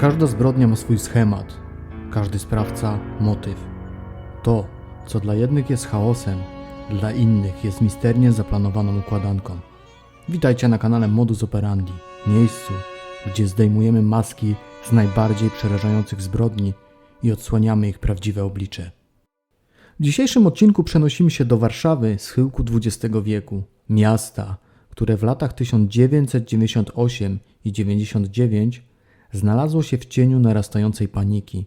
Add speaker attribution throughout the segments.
Speaker 1: Każda zbrodnia ma swój schemat, każdy sprawca motyw. To, co dla jednych jest chaosem, dla innych jest misternie zaplanowaną układanką. Witajcie na kanale Modus Operandi, miejscu, gdzie zdejmujemy maski z najbardziej przerażających zbrodni i odsłaniamy ich prawdziwe oblicze. W dzisiejszym odcinku przenosimy się do Warszawy z chyłku XX wieku, miasta, które w latach 1998 i 99 znalazło się w cieniu narastającej paniki.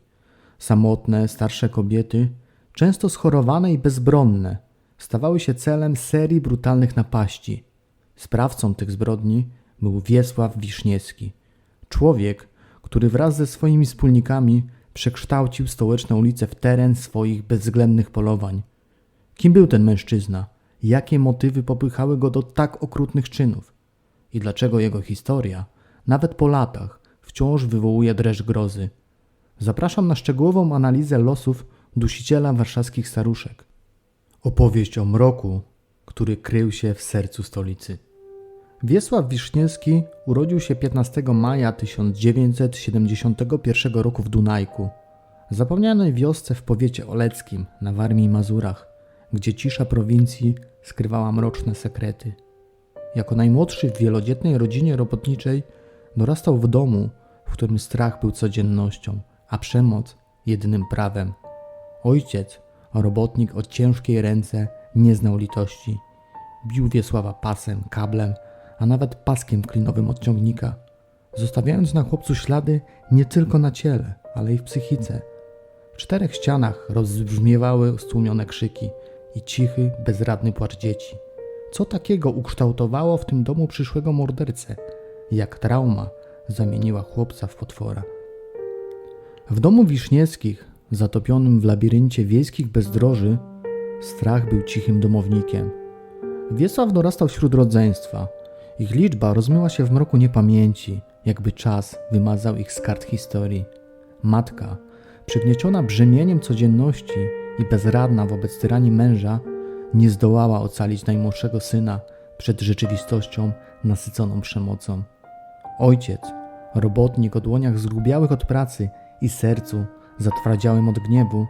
Speaker 1: Samotne, starsze kobiety, często schorowane i bezbronne, stawały się celem serii brutalnych napaści. Sprawcą tych zbrodni był Wiesław Wiszniewski, człowiek, który wraz ze swoimi wspólnikami przekształcił stołeczne ulice w teren swoich bezwzględnych polowań. Kim był ten mężczyzna? Jakie motywy popychały go do tak okrutnych czynów? I dlaczego jego historia, nawet po latach, wciąż wywołuje dreszcz grozy? Zapraszam na szczegółową analizę losów dusiciela warszawskich staruszek. Opowieść o mroku, który krył się w sercu stolicy. Wiesław Wiszniewski urodził się 15 maja 1971 roku w Dunajku, zapomnianej wiosce w powiecie oleckim na Warmii i Mazurach, gdzie cisza prowincji skrywała mroczne sekrety. Jako najmłodszy w wielodzietnej rodzinie robotniczej dorastał w domu, w którym strach był codziennością, a przemoc jedynym prawem. Ojciec, robotnik o ciężkiej ręce, nie znał litości. Bił Wiesława pasem, kablem, a nawet paskiem klinowym od ciągnika, zostawiając na chłopcu ślady nie tylko na ciele, ale i w psychice. W czterech ścianach rozbrzmiewały stłumione krzyki i cichy, bezradny płacz dzieci. Co takiego ukształtowało w tym domu przyszłego mordercę? Jak trauma zamieniła chłopca w potwora. W domu Wiszniewskich, zatopionym w labiryncie wiejskich bezdroży, strach był cichym domownikiem. Wiesław dorastał wśród rodzeństwa. Ich liczba rozmyła się w mroku niepamięci, jakby czas wymazał ich z kart historii. Matka, przygnieciona brzemieniem codzienności i bezradna wobec tyranii męża, nie zdołała ocalić najmłodszego syna przed rzeczywistością nasyconą przemocą. Ojciec, robotnik o dłoniach zgrubiałych od pracy i sercu zatwardziałym od gniewu,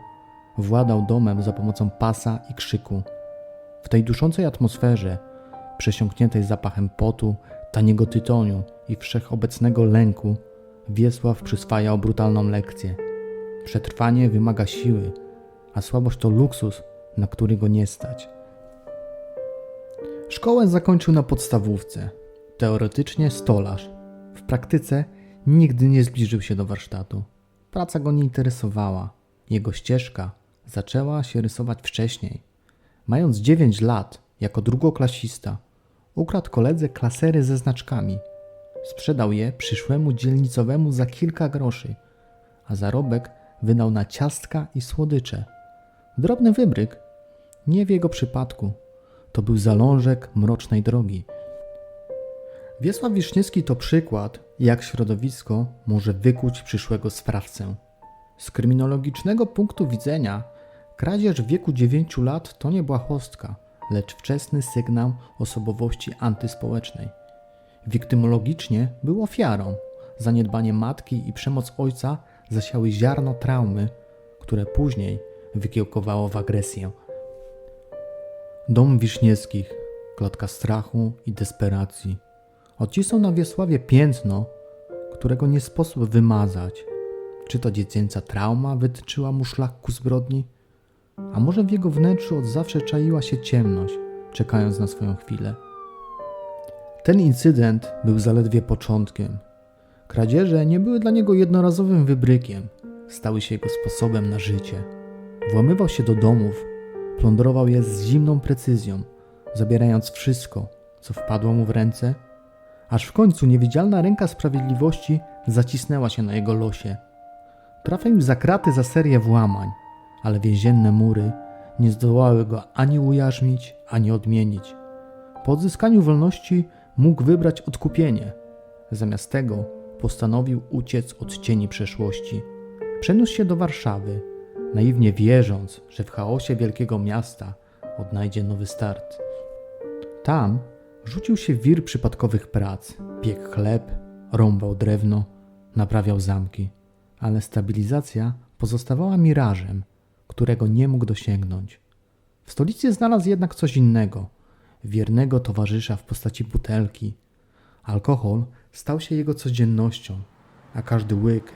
Speaker 1: władał domem za pomocą pasa i krzyku. W tej duszącej atmosferze, przesiąkniętej zapachem potu, taniego tytoniu i wszechobecnego lęku, Wiesław przyswajał brutalną lekcję. Przetrwanie wymaga siły, a słabość to luksus, na który go nie stać. Szkołę zakończył na podstawówce. Teoretycznie stolarz. W praktyce nigdy nie zbliżył się do warsztatu. Praca go nie interesowała. Jego ścieżka zaczęła się rysować wcześniej. Mając 9 lat, jako drugoklasista, ukradł koledze klasery ze znaczkami. Sprzedał je przyszłemu dzielnicowemu za kilka groszy, a zarobek wydał na ciastka i słodycze. Drobny wybryk. Nie w jego przypadku. To był zalążek mrocznej drogi. Wiesław Wiszniewski to przykład, jak środowisko może wykuć przyszłego sprawcę. Z kryminologicznego punktu widzenia, kradzież w wieku 9 lat to nie błahostka, lecz wczesny sygnał osobowości antyspołecznej. Wiktymologicznie był ofiarą. Zaniedbanie matki i przemoc ojca zasiały ziarno traumy, które później wykiełkowało w agresję. Dom Wiszniewskich, klatka strachu i desperacji. Odcisnął na Wiesławie piętno, którego nie sposób wymazać. Czy to dziecięca trauma wytyczyła mu szlak ku zbrodni? A może w jego wnętrzu od zawsze czaiła się ciemność, czekając na swoją chwilę? Ten incydent był zaledwie początkiem. Kradzieże nie były dla niego jednorazowym wybrykiem, stały się jego sposobem na życie. Włamywał się do domów, plądrował je z zimną precyzją, zabierając wszystko, co wpadło mu w ręce aż w końcu niewidzialna ręka sprawiedliwości zacisnęła się na jego losie. Trafił za kraty za serię włamań, ale więzienne mury nie zdołały go ani ujarzmić, ani odmienić. Po odzyskaniu wolności mógł wybrać odkupienie. Zamiast tego postanowił uciec od cieni przeszłości. Przeniósł się do Warszawy, naiwnie wierząc, że w chaosie wielkiego miasta odnajdzie nowy start. Tam Rzucił się wir przypadkowych prac, piekł chleb, rąbał drewno, naprawiał zamki, ale stabilizacja pozostawała mirażem, którego nie mógł dosięgnąć. W stolicy znalazł jednak coś innego wiernego towarzysza w postaci butelki. Alkohol stał się jego codziennością, a każdy łyk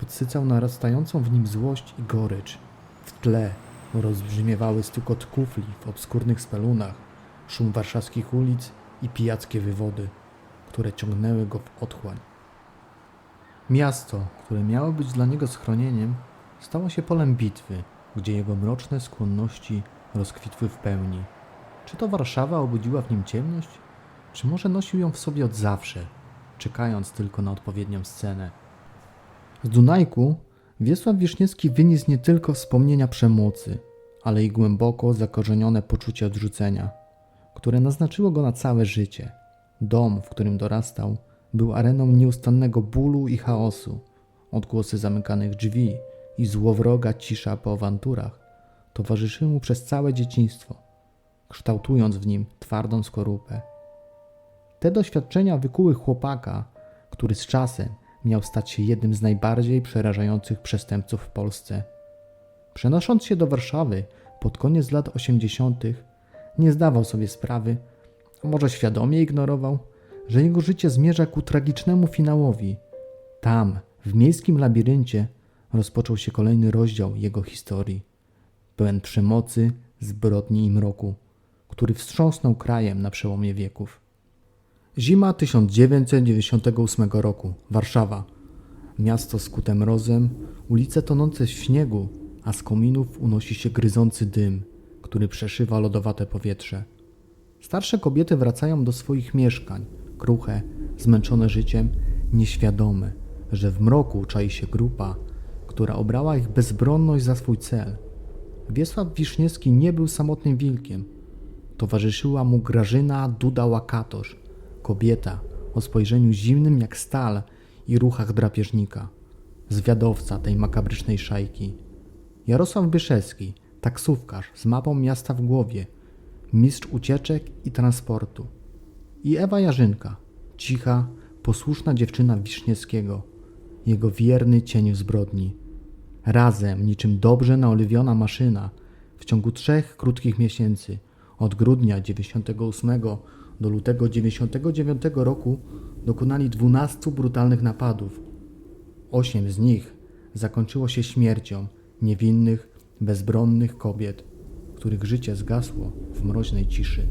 Speaker 1: podsycał narastającą w nim złość i gorycz. W tle rozbrzmiewały stukot kufli w obskurnych spelunach, szum warszawskich ulic i pijackie wywody, które ciągnęły go w otchłań. Miasto, które miało być dla niego schronieniem, stało się polem bitwy, gdzie jego mroczne skłonności rozkwitły w pełni. Czy to Warszawa obudziła w nim ciemność? Czy może nosił ją w sobie od zawsze, czekając tylko na odpowiednią scenę? Z Dunajku Wiesław Wiszniewski wyniósł nie tylko wspomnienia przemocy, ale i głęboko zakorzenione poczucie odrzucenia, które naznaczyło go na całe życie. Dom, w którym dorastał, był areną nieustannego bólu i chaosu. Odgłosy zamykanych drzwi i złowroga cisza po awanturach towarzyszyły mu przez całe dzieciństwo, kształtując w nim twardą skorupę. Te doświadczenia wykuły chłopaka, który z czasem miał stać się jednym z najbardziej przerażających przestępców w Polsce. Przenosząc się do Warszawy pod koniec lat 80., nie zdawał sobie sprawy, a może świadomie ignorował, że jego życie zmierza ku tragicznemu finałowi. Tam, w miejskim labiryncie, rozpoczął się kolejny rozdział jego historii, pełen przemocy, zbrodni i mroku, który wstrząsnął krajem na przełomie wieków. Zima 1998 roku, Warszawa. Miasto skute mrozem, ulice tonące w śniegu, a z kominów unosi się gryzący dym, który przeszywa lodowate powietrze. Starsze kobiety wracają do swoich mieszkań, kruche, zmęczone życiem, nieświadome, że w mroku czai się grupa, która obrała ich bezbronność za swój cel. Wiesław Wiszniewski nie był samotnym wilkiem. Towarzyszyła mu Grażyna Duda-Łakatosz, kobieta o spojrzeniu zimnym jak stal i ruchach drapieżnika, zwiadowca tej makabrycznej szajki. Jarosław Byszewski, taksówkarz z mapą miasta w głowie, mistrz ucieczek i transportu. I Ewa Jarzynka, cicha, posłuszna dziewczyna Wiszniewskiego, jego wierny cień w zbrodni. Razem, niczym dobrze naoliwiona maszyna, w ciągu trzech krótkich miesięcy, od grudnia 98 do lutego 99 roku, dokonali 12 brutalnych napadów. Osiem z nich zakończyło się śmiercią niewinnych, bezbronnych kobiet, których życie zgasło w mroźnej ciszy.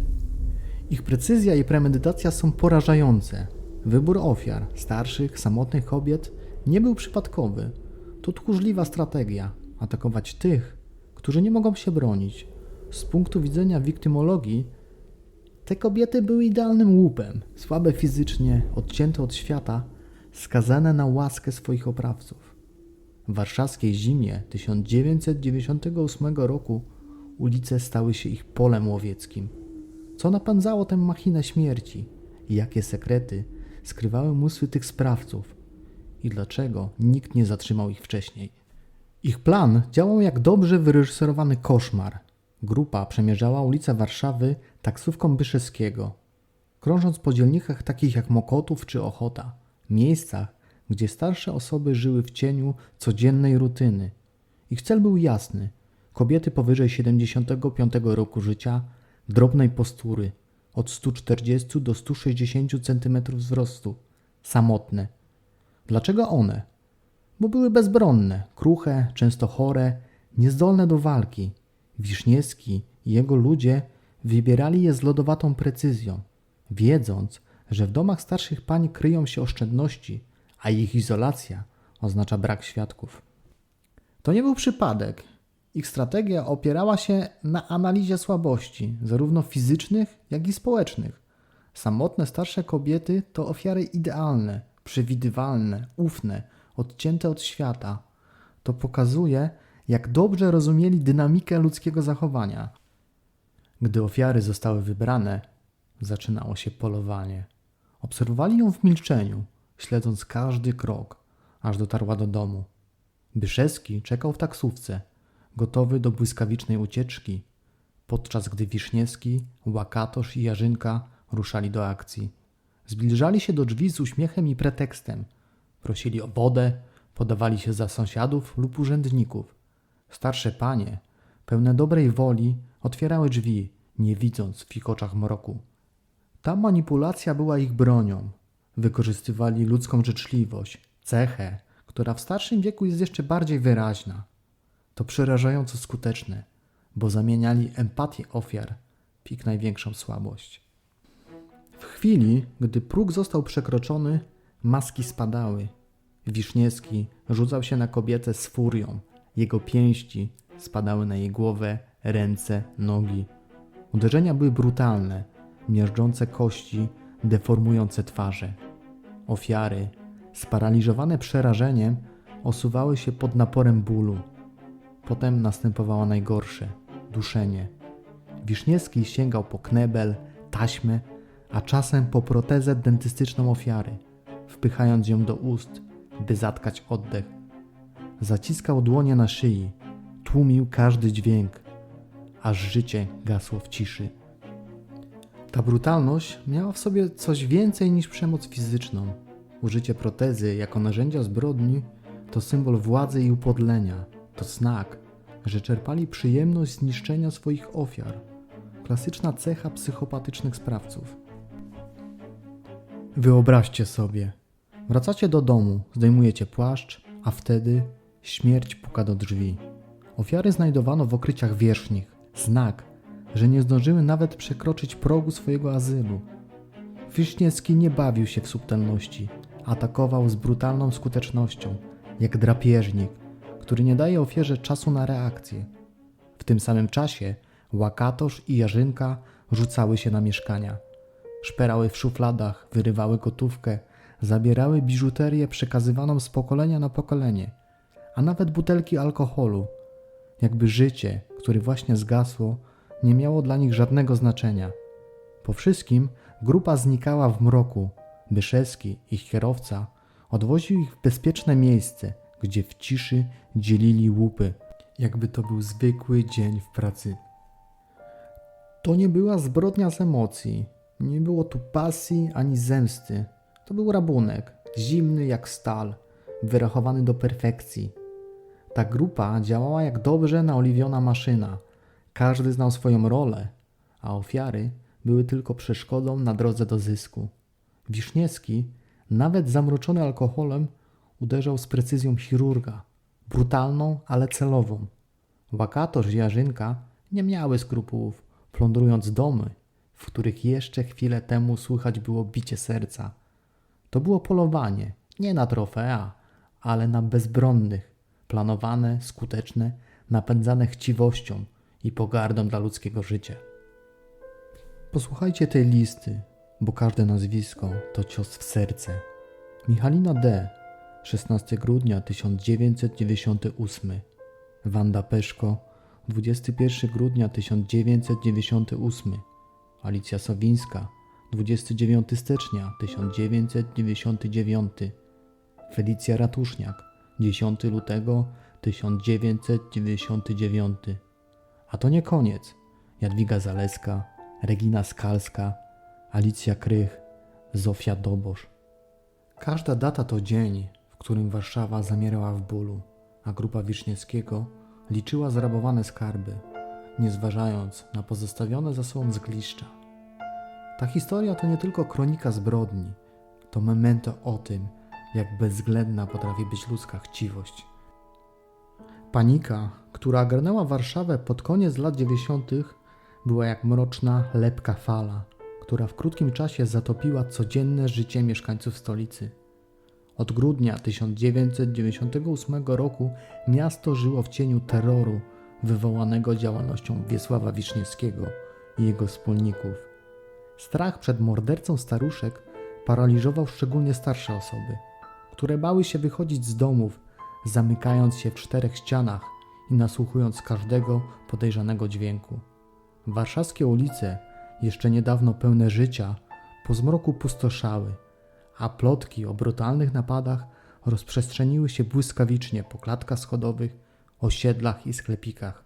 Speaker 1: Ich precyzja i premedytacja są porażające. Wybór ofiar, starszych, samotnych kobiet, nie był przypadkowy. To tchórzliwa strategia atakować tych, którzy nie mogą się bronić. Z punktu widzenia wiktymologii, te kobiety były idealnym łupem, słabe fizycznie, odcięte od świata, skazane na łaskę swoich oprawców. W warszawskiej zimie 1998 roku ulice stały się ich polem łowieckim. Co napędzało tę machinę śmierci? Jakie sekrety skrywały umysły tych sprawców? I dlaczego nikt nie zatrzymał ich wcześniej? Ich plan działał jak dobrze wyreżyserowany koszmar. Grupa przemierzała ulice Warszawy taksówką Byszewskiego, krążąc po dzielnikach takich jak Mokotów czy Ochota, miejscach, gdzie starsze osoby żyły w cieniu codziennej rutyny. Ich cel był jasny: kobiety powyżej 75 roku życia, drobnej postury, od 140 do 160 cm wzrostu, samotne. Dlaczego one? Bo były bezbronne, kruche, często chore, niezdolne do walki. Wiszniewski i jego ludzie wybierali je z lodowatą precyzją, wiedząc, że w domach starszych pań kryją się oszczędności, a ich izolacja oznacza brak świadków. To nie był przypadek. Ich strategia opierała się na analizie słabości, zarówno fizycznych, jak i społecznych. Samotne starsze kobiety to ofiary idealne, przewidywalne, ufne, odcięte od świata. To pokazuje, jak dobrze rozumieli dynamikę ludzkiego zachowania. Gdy ofiary zostały wybrane, zaczynało się polowanie. Obserwowali ją w milczeniu, śledząc każdy krok, aż dotarła do domu. Byszewski czekał w taksówce, gotowy do błyskawicznej ucieczki, podczas gdy Wiszniewski, Łakatosz i Jarzynka ruszali do akcji. Zbliżali się do drzwi z uśmiechem i pretekstem. Prosili o wodę, podawali się za sąsiadów lub urzędników. Starsze panie, pełne dobrej woli, otwierały drzwi, nie widząc w ich oczach mroku. Ta manipulacja była ich bronią. Wykorzystywali ludzką życzliwość, cechę, która w starszym wieku jest jeszcze bardziej wyraźna. To przerażająco skuteczne, bo zamieniali empatię ofiar w ich największą słabość. W chwili, gdy próg został przekroczony, maski spadały. Wiszniewski rzucał się na kobietę z furią. Jego pięści spadały na jej głowę, ręce, nogi. Uderzenia były brutalne, miażdżące kości, deformujące twarze. Ofiary, sparaliżowane przerażeniem, osuwały się pod naporem bólu. Potem następowało najgorsze duszenie. Wiszniewski sięgał po knebel, taśmę, a czasem po protezę dentystyczną ofiary, wpychając ją do ust, by zatkać oddech. Zaciskał dłonie na szyi, tłumił każdy dźwięk, aż życie gasło w ciszy. Ta brutalność miała w sobie coś więcej niż przemoc fizyczną. Użycie protezy jako narzędzia zbrodni to symbol władzy i upodlenia. To znak, że czerpali przyjemność z niszczenia swoich ofiar. Klasyczna cecha psychopatycznych sprawców. Wyobraźcie sobie, wracacie do domu, zdejmujecie płaszcz, a wtedy śmierć puka do drzwi. Ofiary znajdowano w okryciach wierzchnich. Znak, że nie zdążyły nawet przekroczyć progu swojego azylu. Wiszniewski nie bawił się w subtelności, atakował z brutalną skutecznością, jak drapieżnik, który nie daje ofierze czasu na reakcję. W tym samym czasie Łakatosz i Jarzynka rzucały się na mieszkania. Szperały w szufladach, wyrywały gotówkę, zabierały biżuterię przekazywaną z pokolenia na pokolenie, a nawet butelki alkoholu, jakby życie, które właśnie zgasło, nie miało dla nich żadnego znaczenia. Po wszystkim grupa znikała w mroku. Byszewski, ich kierowca, odwoził ich w bezpieczne miejsce, gdzie w ciszy dzielili łupy, jakby to był zwykły dzień w pracy. To nie była zbrodnia z emocji, nie było tu pasji ani zemsty. To był rabunek, zimny jak stal, wyrachowany do perfekcji. Ta grupa działała jak dobrze naoliwiona maszyna. Każdy znał swoją rolę, a ofiary były tylko przeszkodą na drodze do zysku. Wiszniewski, nawet zamroczony alkoholem, uderzał z precyzją chirurga, brutalną, ale celową. Łakatorz i Jarzynka nie miały skrupułów, plądrując domy, w których jeszcze chwilę temu słychać było bicie serca. To było polowanie, nie na trofea, ale na bezbronnych, planowane, skuteczne, napędzane chciwością i pogardą dla ludzkiego życia. Posłuchajcie tej listy, bo każde nazwisko to cios w serce. Michalina D., 16 grudnia 1998. Wanda Peszko, 21 grudnia 1998. Alicja Sowińska, 29 stycznia 1999. Felicja Ratuszniak, 10 lutego 1999. A to nie koniec. Jadwiga Zaleska, Regina Skalska, Alicja Krych, Zofia Dobosz. Każda data to dzień, w którym Warszawa zamierała w bólu, a grupa Wiszniewskiego liczyła zrabowane skarby, nie zważając na pozostawione za sobą zgliszcza. Ta historia to nie tylko kronika zbrodni, to memento o tym, jak bezwzględna potrafi być ludzka chciwość. Panika, która ogarnęła Warszawę pod koniec lat 90., była jak mroczna, lepka fala, która w krótkim czasie zatopiła codzienne życie mieszkańców stolicy. Od grudnia 1998 roku miasto żyło w cieniu terroru wywołanego działalnością Wiesława Wiszniewskiego i jego wspólników. Strach przed mordercą staruszek paraliżował szczególnie starsze osoby, które bały się wychodzić z domów, zamykając się w czterech ścianach i nasłuchując każdego podejrzanego dźwięku. Warszawskie ulice, jeszcze niedawno pełne życia, po zmroku pustoszały, a plotki o brutalnych napadach rozprzestrzeniły się błyskawicznie po klatkach schodowych, osiedlach i sklepikach.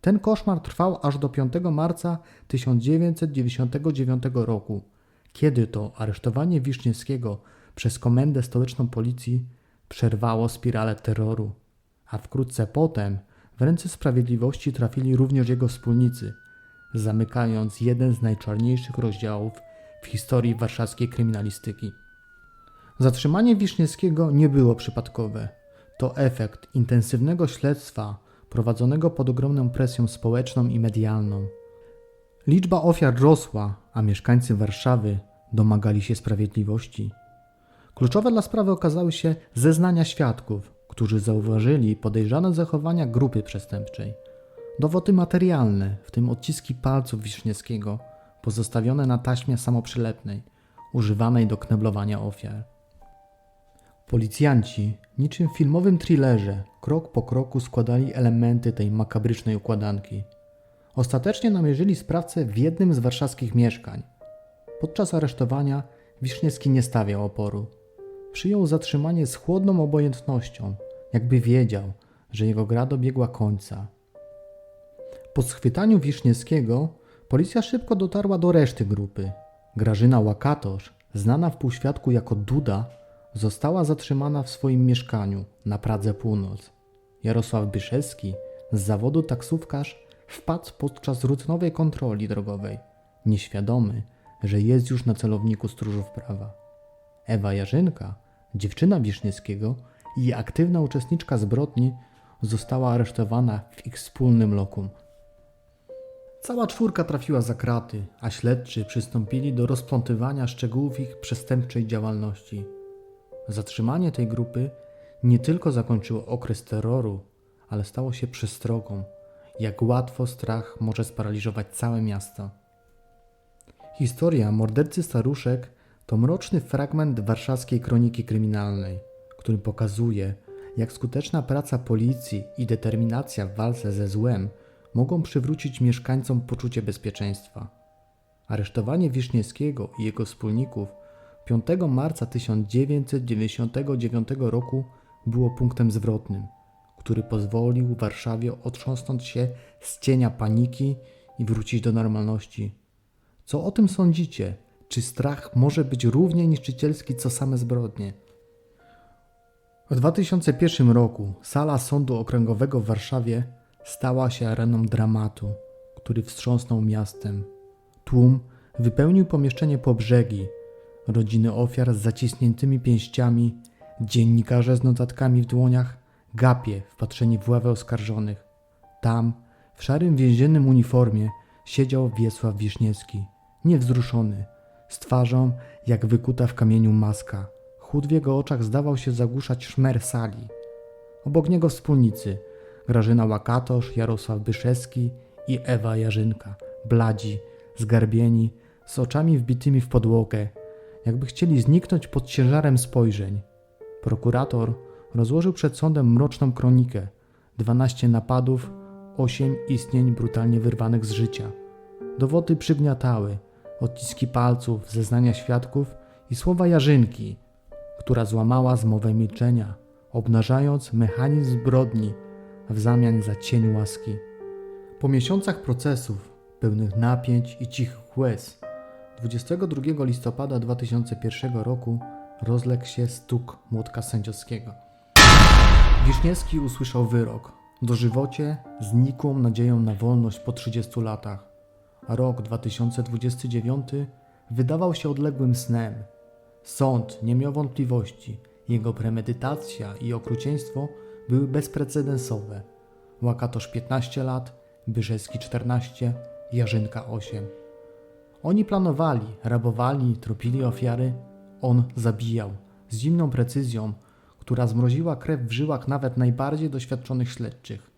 Speaker 1: Ten koszmar trwał aż do 5 marca 1999 roku, kiedy to aresztowanie Wiszniewskiego przez Komendę Stołeczną Policji przerwało spiralę terroru, a wkrótce potem w ręce sprawiedliwości trafili również jego wspólnicy, zamykając jeden z najczarniejszych rozdziałów w historii warszawskiej kryminalistyki. Zatrzymanie Wiszniewskiego nie było przypadkowe. To efekt intensywnego śledztwa prowadzonego pod ogromną presją społeczną i medialną. Liczba ofiar rosła, a mieszkańcy Warszawy domagali się sprawiedliwości. Kluczowe dla sprawy okazały się zeznania świadków, którzy zauważyli podejrzane zachowania grupy przestępczej. Dowody materialne, w tym odciski palców Wiszniewskiego, pozostawione na taśmie samoprzylepnej, używanej do kneblowania ofiar. Policjanci, niczym w filmowym thrillerze, krok po kroku składali elementy tej makabrycznej układanki. Ostatecznie namierzyli sprawcę w jednym z warszawskich mieszkań. Podczas aresztowania Wiszniewski nie stawiał oporu. Przyjął zatrzymanie z chłodną obojętnością, jakby wiedział, że jego gra dobiegła końca. Po schwytaniu Wiszniewskiego policja szybko dotarła do reszty grupy. Grażyna Łakatosz, znana w półświadku jako Duda, została zatrzymana w swoim mieszkaniu na Pradze Północ. Jarosław Byszewski, z zawodu taksówkarz, wpadł podczas rutynowej kontroli drogowej, nieświadomy, że jest już na celowniku stróżów prawa. Ewa Jarzynka, dziewczyna Wiszniewskiego i aktywna uczestniczka zbrodni, została aresztowana w ich wspólnym lokum. Cała czwórka trafiła za kraty, a śledczy przystąpili do rozplątywania szczegółów ich przestępczej działalności. Zatrzymanie tej grupy nie tylko zakończyło okres terroru, ale stało się przestrogą, jak łatwo strach może sparaliżować całe miasto. Historia mordercy staruszek to mroczny fragment warszawskiej kroniki kryminalnej, który pokazuje, jak skuteczna praca policji i determinacja w walce ze złem mogą przywrócić mieszkańcom poczucie bezpieczeństwa. Aresztowanie Wiszniewskiego i jego wspólników 5 marca 1999 roku było punktem zwrotnym, który pozwolił Warszawie otrząsnąć się z cienia paniki i wrócić do normalności. Co o tym sądzicie? Czy strach może być równie niszczycielski co same zbrodnie? W 2001 roku sala Sądu Okręgowego w Warszawie stała się areną dramatu, który wstrząsnął miastem. Tłum wypełnił pomieszczenie po brzegi, rodziny ofiar z zaciśniętymi pięściami, dziennikarze z notatkami w dłoniach, gapie wpatrzeni w ławę oskarżonych. Tam, w szarym więziennym uniformie, siedział Wiesław Wiszniewski, niewzruszony, z twarzą jak wykuta w kamieniu maska. Chłód w jego oczach zdawał się zagłuszać szmer sali. Obok niego wspólnicy Grażyna Łakatosz, Jarosław Byszewski i Ewa Jarzynka, bladzi, zgarbieni, z oczami wbitymi w podłogę, jakby chcieli zniknąć pod ciężarem spojrzeń. Prokurator rozłożył przed sądem mroczną kronikę: 12 napadów, 8 istnień brutalnie wyrwanych z życia. Dowody przygniatały, odciski palców, zeznania świadków i słowa Jarzynki, która złamała zmowę milczenia, obnażając mechanizm zbrodni w zamian za cień łaski. Po miesiącach procesów, pełnych napięć i cichych łez, 22 listopada 2001 roku rozległ się stuk młotka sędziowskiego. Wiszniewski usłyszał wyrok. Dożywocie z nikłą nadzieją na wolność po 30 latach. Rok 2029 wydawał się odległym snem. Sąd nie miał wątpliwości. Jego premedytacja i okrucieństwo były bezprecedensowe. Łakatosz 15 lat, Byrzewski 14, Jarzynka 8. Oni planowali, rabowali, tropili ofiary. On zabijał z zimną precyzją, która zmroziła krew w żyłach nawet najbardziej doświadczonych śledczych.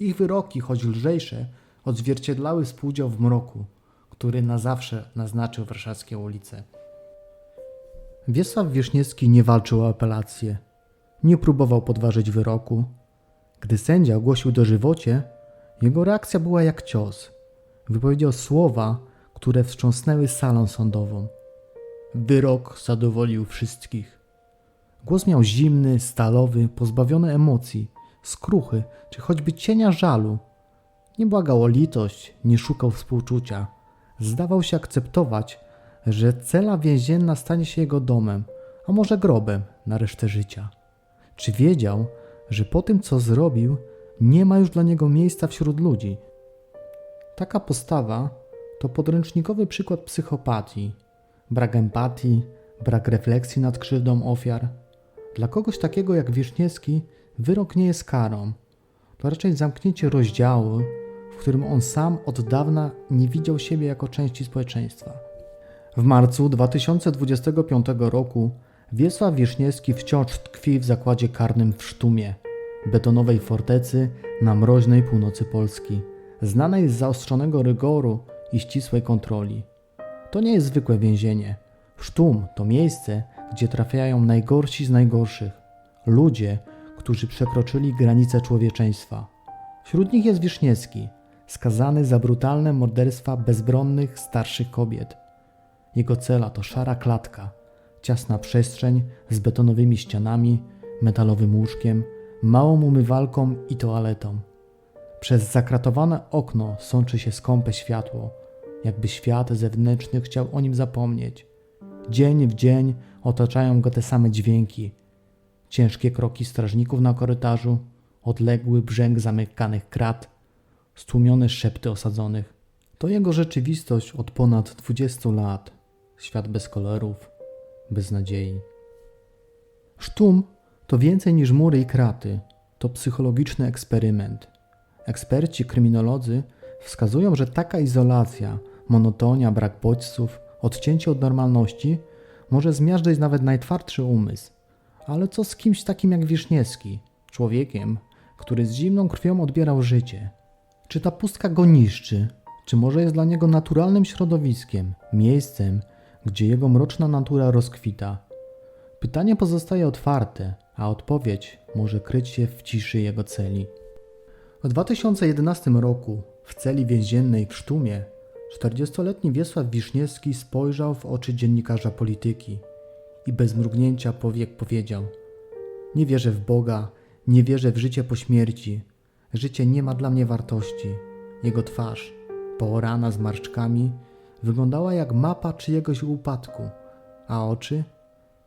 Speaker 1: Ich wyroki, choć lżejsze, odzwierciedlały współudział w mroku, który na zawsze naznaczył warszawskie ulice. Wiesław Wieszniewski nie walczył o apelację. Nie próbował podważyć wyroku. Gdy sędzia ogłosił dożywocie, jego reakcja była jak cios. Wypowiedział słowa, które wstrząsnęły salą sądową. Wyrok zadowolił wszystkich. Głos miał zimny, stalowy, pozbawiony emocji, skruchy czy choćby cienia żalu. Nie błagał o litość, nie szukał współczucia. Zdawał się akceptować, że cela więzienna stanie się jego domem, a może grobem na resztę życia? Czy wiedział, że po tym, co zrobił, nie ma już dla niego miejsca wśród ludzi? Taka postawa to podręcznikowy przykład psychopatii. Brak empatii, brak refleksji nad krzywdą ofiar. Dla kogoś takiego jak Wiszniewski wyrok nie jest karą. To raczej zamknięcie rozdziału, w którym on sam od dawna nie widział siebie jako części społeczeństwa. W marcu 2025 roku Wiesław Wiszniewski wciąż tkwi w zakładzie karnym w Sztumie, betonowej fortecy na mroźnej północy Polski, znanej z zaostrzonego rygoru i ścisłej kontroli. To nie jest zwykłe więzienie. Sztum to miejsce, gdzie trafiają najgorsi z najgorszych. Ludzie, którzy przekroczyli granice człowieczeństwa. Wśród nich jest Wiszniewski, skazany za brutalne morderstwa bezbronnych starszych kobiet. Jego cela to szara klatka, ciasna przestrzeń z betonowymi ścianami, metalowym łóżkiem, małą umywalką i toaletą. Przez zakratowane okno sączy się skąpe światło, jakby świat zewnętrzny chciał o nim zapomnieć. Dzień w dzień otaczają go te same dźwięki. Ciężkie kroki strażników na korytarzu, odległy brzęk zamykanych krat, stłumione szepty osadzonych. To jego rzeczywistość od ponad 20 lat. Świat bez kolorów, bez nadziei. Sztum to więcej niż mury i kraty. To psychologiczny eksperyment. Eksperci kryminolodzy wskazują, że taka izolacja, monotonia, brak bodźców, odcięcie od normalności może zmiażdżyć nawet najtwardszy umysł. Ale co z kimś takim jak Wiszniewski, człowiekiem, który z zimną krwią odbierał życie? Czy ta pustka go niszczy? Czy może jest dla niego naturalnym środowiskiem, miejscem, gdzie jego mroczna natura rozkwita? Pytanie pozostaje otwarte, a odpowiedź może kryć się w ciszy jego celi. W 2011 roku w celi więziennej w Sztumie 40-letni Wiesław Wiszniewski spojrzał w oczy dziennikarza polityki i bez mrugnięcia powiek powiedział: Nie wierzę w Boga, nie wierzę w życie po śmierci. Życie nie ma dla mnie wartości. Jego twarz, poorana zmarszczkami, wyglądała jak mapa czyjegoś upadku, a oczy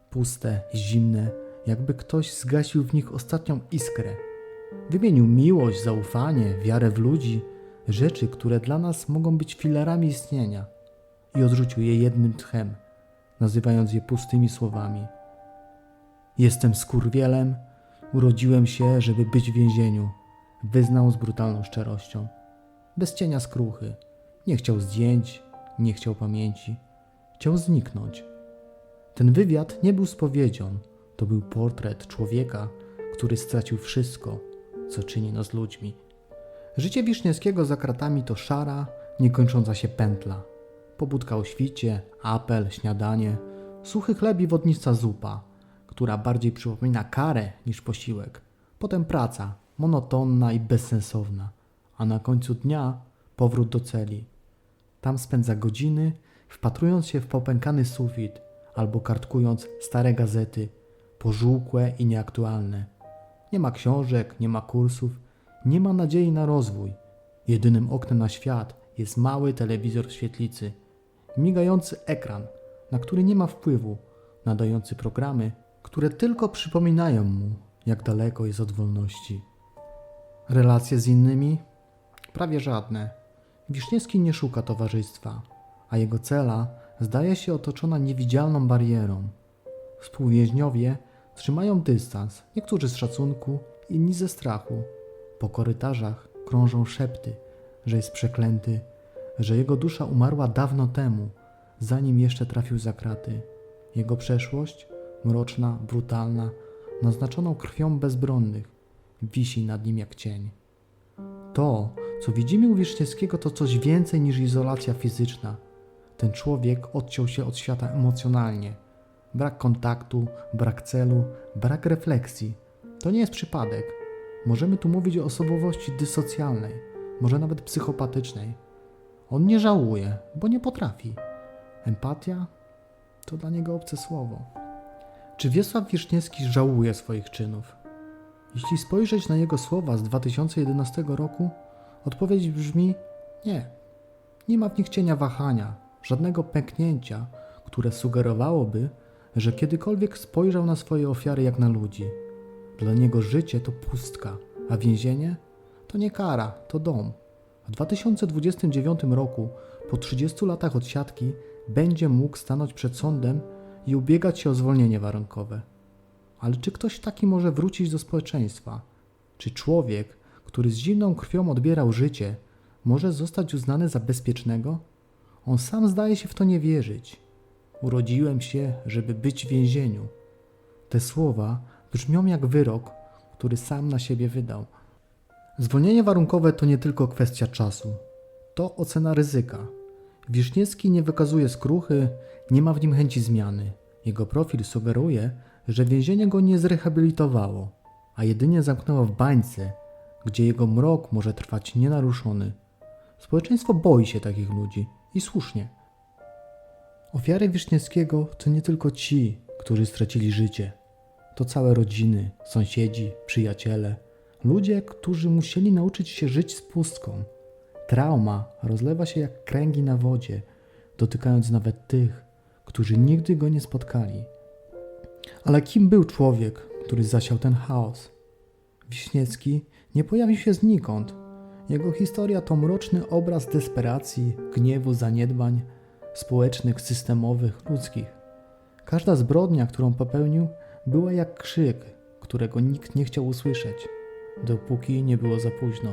Speaker 1: puste, zimne, jakby ktoś zgasił w nich ostatnią iskrę. Wymienił miłość, zaufanie, wiarę w ludzi, rzeczy, które dla nas mogą być filarami istnienia, i odrzucił je jednym tchem, nazywając je pustymi słowami. Jestem skurwielem, urodziłem się, żeby być w więzieniu, wyznał z brutalną szczerością. Bez cienia skruchy. Nie chciał zdjęć, nie chciał pamięci. Chciał zniknąć. Ten wywiad nie był spowiedzią, to był portret człowieka, który stracił wszystko, co czyni nas ludźmi. Życie Wiszniewskiego za kratami to szara, niekończąca się pętla. Pobudka o świcie, apel, śniadanie, suchy chleb i wodnica zupa, która bardziej przypomina karę niż posiłek. Potem praca, monotonna i bezsensowna, a na końcu dnia powrót do celi. Tam spędza godziny, wpatrując się w popękany sufit albo kartkując stare gazety, pożółkłe i nieaktualne. Nie ma książek, nie ma kursów, nie ma nadziei na rozwój. Jedynym oknem na świat jest mały telewizor w świetlicy, migający ekran, na który nie ma wpływu, nadający programy, które tylko przypominają mu, jak daleko jest od wolności. Relacje z innymi? Prawie żadne. Wiszniewski nie szuka towarzystwa, a jego cela zdaje się otoczona niewidzialną barierą. Współwięźniowie trzymają dystans, niektórzy z szacunku, inni ze strachu. Po korytarzach krążą szepty, że jest przeklęty, że jego dusza umarła dawno temu, zanim jeszcze trafił za kraty. Jego przeszłość, mroczna, brutalna, naznaczoną krwią bezbronnych, wisi nad nim jak cień. To, co widzimy u Wiszniewskiego, to coś więcej niż izolacja fizyczna. Ten człowiek odciął się od świata emocjonalnie. Brak kontaktu, brak celu, brak refleksji. To nie jest przypadek. Możemy tu mówić o osobowości dysocjalnej, może nawet psychopatycznej. On nie żałuje, bo nie potrafi. Empatia to dla niego obce słowo. Czy Wiesław Wiszniewski żałuje swoich czynów? Jeśli spojrzeć na jego słowa z 2011 roku, odpowiedź brzmi nie. Nie ma w nich cienia wahania, żadnego pęknięcia, które sugerowałoby, że kiedykolwiek spojrzał na swoje ofiary jak na ludzi. Dla niego życie to pustka, a więzienie to nie kara, to dom. W 2029 roku, po 30 latach odsiadki, będzie mógł stanąć przed sądem i ubiegać się o zwolnienie warunkowe. Ale czy ktoś taki może wrócić do społeczeństwa? Czy człowiek, który z zimną krwią odbierał życie, może zostać uznany za bezpiecznego? On sam zdaje się w to nie wierzyć. Urodziłem się, żeby być w więzieniu. Te słowa brzmią jak wyrok, który sam na siebie wydał. Zwolnienie warunkowe to nie tylko kwestia czasu, to ocena ryzyka. Wiszniewski nie wykazuje skruchy, nie ma w nim chęci zmiany. Jego profil sugeruje, że więzienie go nie zrehabilitowało, a jedynie zamknęło w bańce, gdzie jego mrok może trwać nienaruszony. Społeczeństwo boi się takich ludzi i słusznie. Ofiary Wiszniewskiego to nie tylko ci, którzy stracili życie. To całe rodziny, sąsiedzi, przyjaciele, ludzie, którzy musieli nauczyć się żyć z pustką. Trauma rozlewa się jak kręgi na wodzie, dotykając nawet tych, którzy nigdy go nie spotkali. Ale kim był człowiek, który zasiał ten chaos? Wiśniewski nie pojawił się znikąd. Jego historia to mroczny obraz desperacji, gniewu, zaniedbań społecznych, systemowych, ludzkich. Każda zbrodnia, którą popełnił, była jak krzyk, którego nikt nie chciał usłyszeć, dopóki nie było za późno.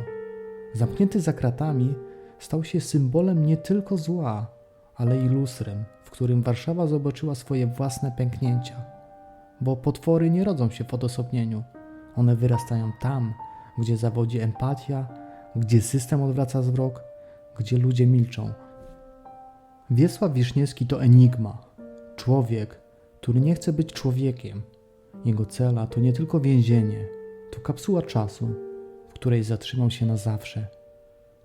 Speaker 1: Zamknięty za kratami, stał się symbolem nie tylko zła, ale i lustrem, w którym Warszawa zobaczyła swoje własne pęknięcia. Bo potwory nie rodzą się w odosobnieniu. One wyrastają tam, gdzie zawodzi empatia, gdzie system odwraca wzrok, gdzie ludzie milczą. Wiesław Wiszniewski to enigma. Człowiek, który nie chce być człowiekiem. Jego cela to nie tylko więzienie, to kapsuła czasu, w której zatrzymał się na zawsze.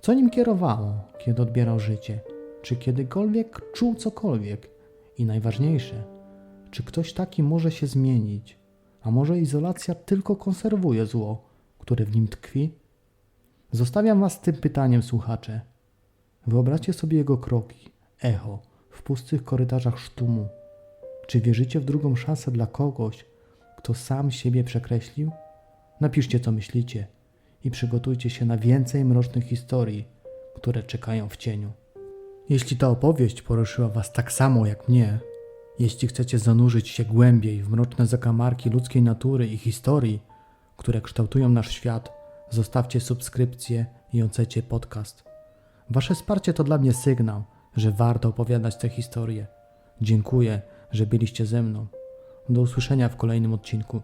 Speaker 1: Co nim kierowało, kiedy odbierał życie? Czy kiedykolwiek czuł cokolwiek? I najważniejsze, czy ktoś taki może się zmienić? A może izolacja tylko konserwuje zło, które w nim tkwi? Zostawiam Was tym pytaniem, słuchacze. Wyobraźcie sobie jego kroki, echo w pustych korytarzach sztumu. Czy wierzycie w drugą szansę dla kogoś, kto sam siebie przekreślił? Napiszcie, co myślicie i przygotujcie się na więcej mrocznych historii, które czekają w cieniu. Jeśli ta opowieść poruszyła Was tak samo jak mnie, jeśli chcecie zanurzyć się głębiej w mroczne zakamarki ludzkiej natury i historii, które kształtują nasz świat, zostawcie subskrypcję i ocencie podcast. Wasze wsparcie to dla mnie sygnał, że warto opowiadać te historie. Dziękuję, że byliście ze mną. Do usłyszenia w kolejnym odcinku.